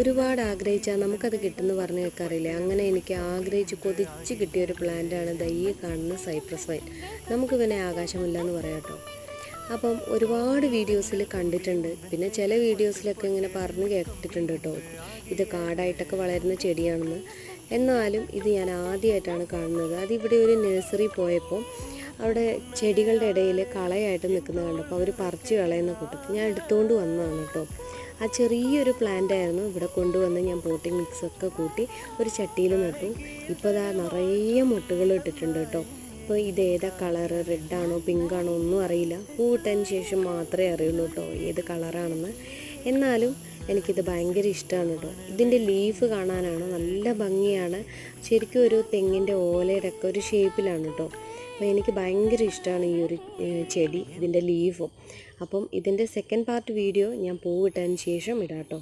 ഒരുപാട് ആഗ്രഹിച്ചാൽ നമുക്കത് കിട്ടുമെന്ന് പറഞ്ഞു കേൾക്കാറില്ലേ അങ്ങനെ എനിക്ക് ആഗ്രഹിച്ച് കൊതിച്ച് കിട്ടിയ ഒരു പ്ലാന്റാണ് ദൈ കാണുന്ന സൈപ്രസ് വൈൻ. നമുക്ക് പിന്നെ ആകാശമില്ല എന്ന് പറയാം കേട്ടോ. അപ്പം ഒരുപാട് വീഡിയോസിൽ കണ്ടിട്ടുണ്ട്. പിന്നെ ചില വീഡിയോസിലൊക്കെ ഇങ്ങനെ പറഞ്ഞു കേട്ടിട്ടുണ്ട് കേട്ടോ. ഇത് കാടായിട്ടൊക്കെ വളരുന്ന ചെടിയാണെന്ന്. എന്നാലും ഇത് ഞാൻ ആദ്യമായിട്ടാണ് കാണുന്നത്. അതിവിടെ ഒരു നഴ്സറി പോയപ്പോൾ അവിടെ ചെടികളുടെ ഇടയിൽ കളയായിട്ട് നിൽക്കുന്ന കണ്ടപ്പോൾ അവർ പറിച്ച് കളയുന്ന കൂട്ടത്തിൽ ഞാൻ എടുത്തുകൊണ്ട് വന്നതാണ് കേട്ടോ. ആ ചെറിയൊരു പ്ലാന്റ് ആയിരുന്നു. ഇവിടെ കൊണ്ടുവന്ന് ഞാൻ പോട്ടിംഗ് മിക്സൊക്കെ കൂട്ടി ഒരു ചട്ടിയിൽ നട്ടു. ഇപ്പോൾ ഇതാ നിറയെ മുട്ടുകൾ ഇട്ടിട്ടുണ്ട് കേട്ടോ. ഇപ്പോൾ ഏതാ കളറ് റെഡാണോ പിങ്കാണോ ഒന്നും അറിയില്ല. പൂവിട്ടതിന് ശേഷം മാത്രമേ അറിയുള്ളൂ കേട്ടോ. ഏത് കളറാണെന്ന് എന്നാലും എനിക്കിത് ഭയങ്കര ഇഷ്ടമാണ് കേട്ടോ ഇതിന്റെ ലീഫ് കാണാനാണ് നല്ല ഭംഗിയാണ്. ശരിക്കും ഒരു തെങ്ങിന്റെ ഓലയുടെ ഒക്കെ ഒരു ഷേപ്പിലാണ് കേട്ടോ അപ്പോൾ എനിക്ക് ഭയങ്കര ഇഷ്ടമാണ് ഈ ഒരു ചെടി ഇതിന്റെ ലീഫും അപ്പം ഇതിന്റെ സെക്കൻഡ് പാർട്ട് വീഡിയോ ഞാൻ പൂവിട്ടതിന് ശേഷം ഇടാം കേട്ടോ